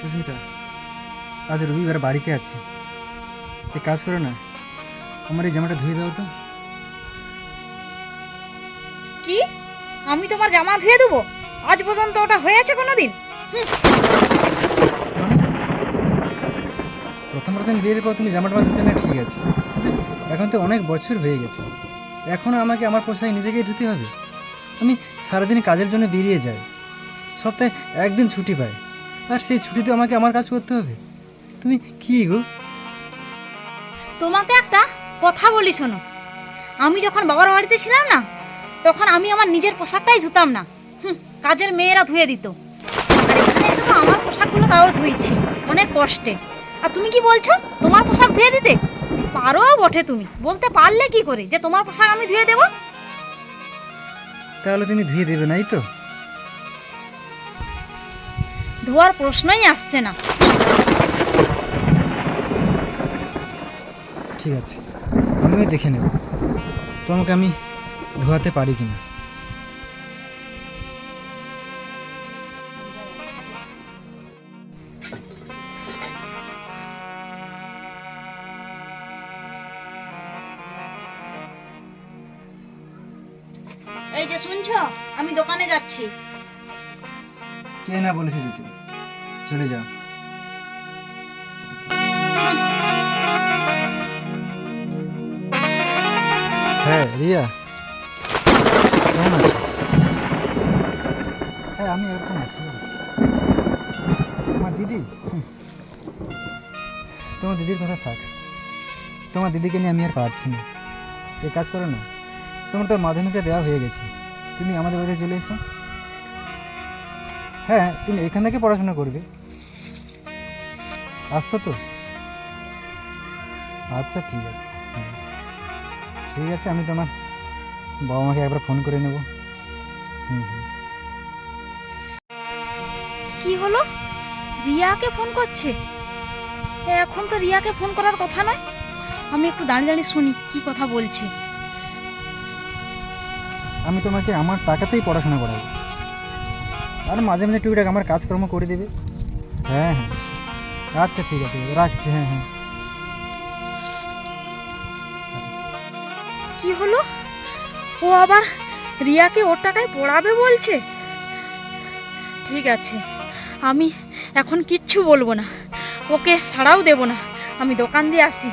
সুস্মিতা আজ রবিবার বাড়িতে আছি। এক কাজ করো না আমার এই জামাটা ধুয়ে দাও তো। কি? আমি তোমার জামা ধুয়ে দেবো? আজ পর্যন্ত ওটা হয়েছে কোনোদিন? মানে? প্রথম প্রথম বিয়ের পর তুমি জামাটা ধুতে না ঠিক আছে। কিন্তু এখন তো অনেক বছর হয়ে গেছে। এখনও আমাকে আমার পোশাক নিজেকেই ধুতে হবে। আমি সারাদিন কাজের জন্য বেরিয়ে যাই। সপ্তাহে একদিন ছুটি পাই। আর সেই ছুটিতে আমাকে আমার কাজ করতে হবে। তুমি কি গো? তোমাকে একটা কথা বলি শোনো। আমি যখন বাবার বাড়িতে ছিলাম না তখন আমি আমার নিজের পোশাকটাই ধুতাম না। হুম, কাজের মেয়েরা ধুয়ে দিত। আর এখানে এসে তো আমার পোশাকগুলো তাও ধুইছি অনেক কষ্টে। আর তুমি কি বলছো তোমার পোশাক ধুয়ে দিতে? পারো বটে তুমি। বলতে পারলে কি করে যে তোমার পোশাক আমি ধুয়ে দেবো? তাহলে তুমি ধুয়ে দেবে নাই তো? ধোয়ার প্রশ্নই আসছে না। ঠিক আছে আমিও দেখে নেব। তোমাকে আমি ধোয়াতে পারি কিনা? এই যে শুনছো আমি দোকানে যাচ্ছি। কে না বলেছে যেতে? চলে যাও। হ্যাঁ রিয়া। কেমন আছো? হ্যাঁ আমি এরকম আছি। তোমার দিদি? তোমার দিদির কথা থাক। তোমার দিদিকে নিয়ে আমি আর পারছি না। এ কাজ করো না। তোমার তো মাধ্যমিকটা দেওয়া হয়ে গেছে। তুমি আমাদের বাড়িতে চলে এসো। হ্যাঁ তুমি এখান থেকে পড়াশোনা করবে। আসছো তো? আচ্ছা ঠিক আছে। ঠিক আছে আমি তোমার বাবা মাকে একবার ফোন করে নেব। হুম হুম। কি হলো? রিয়াকে ফোন করছে? এখন তো রিয়াকে ফোন করার কথা নয়। আমি একটু দাঁড়িয়ে দাঁড়িয়ে শুনি কি কথা বলছে? আমি তোমাকে আমার টাকাতেই পড়াশোনা করাবো। আর মাঝে মাঝে টুকটাক আমার কাজকর্ম করে দেবে। হ্যাঁ হ্যাঁ। আচ্ছা ঠিক আছে, রাখছি হ্যাঁ হ্যাঁ। কি হলো? ও আবার রিয়াকে ওর টাকায় পড়াবে বলছে? ঠিক আছে, আমি এখন কিচ্ছু বলব না। ওকে ছাড়াও দেবো না। আমি দোকান দিয়ে আসি।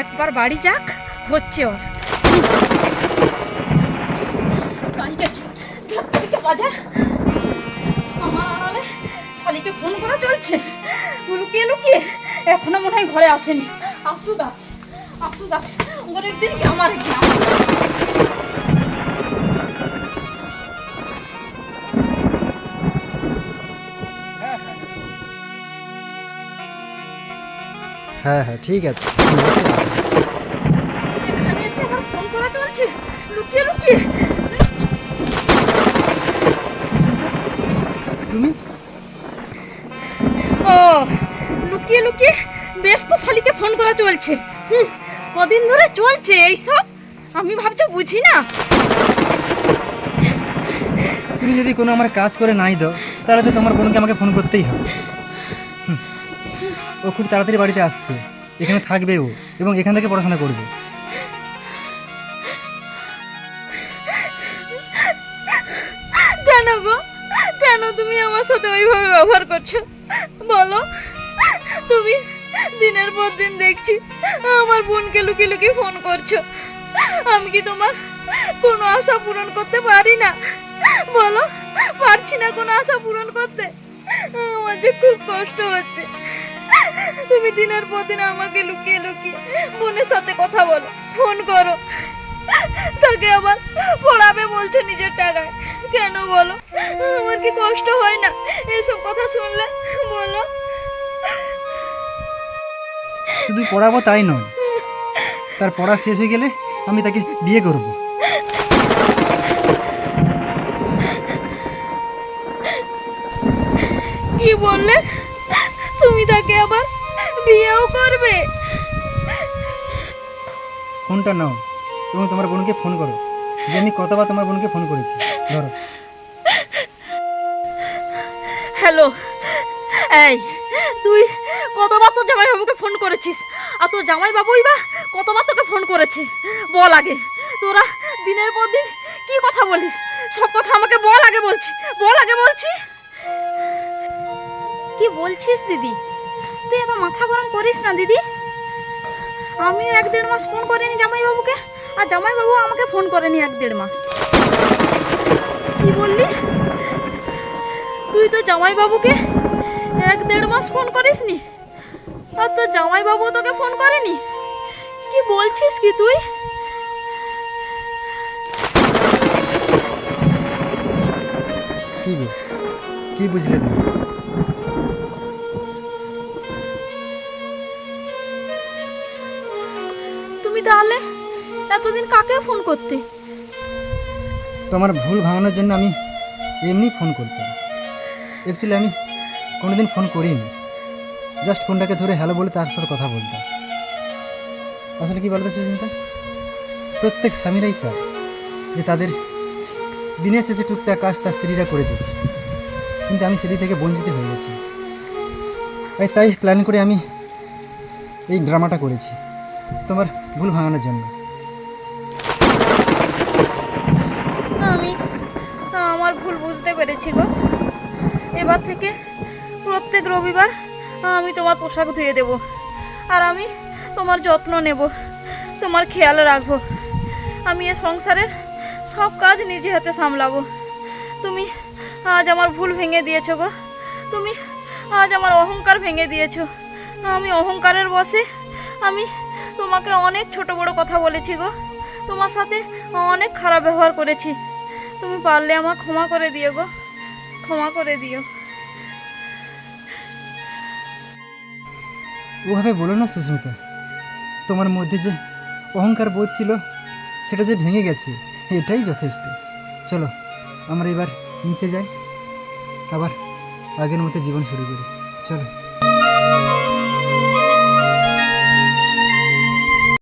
একবার বাড়ি যাক, হচ্ছে ওর। বাজার। শালিকে ফোন করা চলছে? লুকিয়ে লুকিয়ে এখনও মনে হয় ঘরে আসেনি। আসুক আছে আসুক আছে ওর একদিন কি আমার একদিন হ্যাঁ হ্যাঁ ঠিক আছে। আসো। এখানে এসে ফোন করা চলছে? লুকিয়ে লুকিয়ে তুমি? লুকিয়ে লুকিয়ে বেশ তো শালিকে ফোন করা চলছে। হুম, কদিন ধরে চলছে এইসব? আমি ভাবছি বুঝি না। তুমি যদি কোনো আমার কাজ করে নাই দাও তাহলে তো তোমার বোনকে আমাকে ফোন করতেই হবে। ও খুব তাড়াতাড়ি বাড়িতে আসছে। এখানে থাকবে ও এবং এখান থেকে পড়াশোনা করবে। কেন গো? কেন তুমি আমার সাথে ওইভাবে ব্যবহার করছ? বলো। তুমি দিনের পর দিন দেখছি আমার বোনকে লুকিয়ে লুকিয়ে ফোন করছ। আমি কি তোমার কোনো আশা পূরণ করতে পারি না? বলো, পারছি না কোনো আশা পূরণ করতে। আমার যে খুব কষ্ট হচ্ছে। তুমি দিনের পর দিন আমাকে লুকিয়ে লুকিয়ে বোনের সাথে কথা বলো, ফোন করো। তাকে আবার পড়াবে বলছো নিজের টাকায়। কেন বলো? আমার কি কষ্ট হয় না এসব কথা শুনলে? বলো। শুধু পড়াবো তাই নয়। তার পড়া শেষ হয়ে গেলে আমি তাকে বিয়ে করব। কি বললে? তুমি তাকে আবার বিয়েও করবে? ফোনটা নাও এবং তোমার বোনকে ফোন করো। যে আমি কতবার তোমার বোনকে ফোন করেছি। ধরো। হ্যালো এই তুই কতবার তোর জামাইবাবুকে ফোন করেছিস? আর তোর জামাইবাবুই বা কতবার তোকে ফোন করেছে? বল আগে। তোরা দিনের পর দিন কি কথা বলিস? সব কথা আমাকে বল আগে বলছি। বল আগে বলছি। কি বলছিস দিদি? তুই এত মাথা গরম করিস না দিদি? আমিও এক দেড় মাস ফোন করিনি জামাইবাবুকে আর জামাইবাবু আমাকে ফোন করেনি এক দেড় মাস। কি বললি? তুই তো জামাইবাবুকে এক দেড় মাস ফোন করিসনি? আর তোর জামাইবাবু তোকে ফোন করেনি? কি বলছিস কি তুই? কি গো? কি বুঝলে তুমি? তুমি তাহলে এতদিন কাকে ফোন করতে? তোমার ভুল ভাঙানোর জন্য আমি এমনি ফোন করতাম। অ্যাকচুয়ালি আমি কোনোদিন ফোন করিনি। জাস্ট ফোনটাকে ধরে হ্যালো বলে তার সাথে কথা বলতাম আসলে কি বলতে সুচিন্তা প্রত্যেক স্বামীরাই চায় যে তাদের দিনের শেষে টুকটাক কাজ তার স্ত্রীরা করে দেবে কিন্তু আমি সেদিক থেকে বঞ্চিত হয়ে গেছি। তাই তাই প্ল্যান করে আমি এই ড্রামাটা করেছি। তোমার ভুল ভাঙানোর জন্য। আমি আমার ভুল বুঝতে পেরেছি গো। এবার থেকে প্রত্যেক রবিবার আমি তোমার পোশাক ধুয়ে দেব। আর আমি তোমার যত্ন নেব, তোমার খেয়াল রাখব। আমি এ সংসারের সব কাজ নিজে হাতে সামলাবো। তুমি আজ আমার ভুল ভেঙে দিয়েছ গো। তুমি আজ আমার অহংকার ভেঙে দিয়েছ। আমি অহংকারের বসে আমি তোমাকে অনেক ছোট বড় কথা বলেছি গো। তোমার সাথে অনেক খারাপ ব্যবহার করেছি। তুমি পারলে আমার ক্ষমা করে দিও গো। ক্ষমা করে দিও। ওভাবে বলো না সুস্মিতা। তোমার মধ্যে যে অহংকার বোধ ছিল, সেটা যে ভেঙে গেছে, এটাই যথেষ্ট। চলো, আমরা এবার নিচে যাই। আবার আগের মতো জীবন শুরু করি। চলো।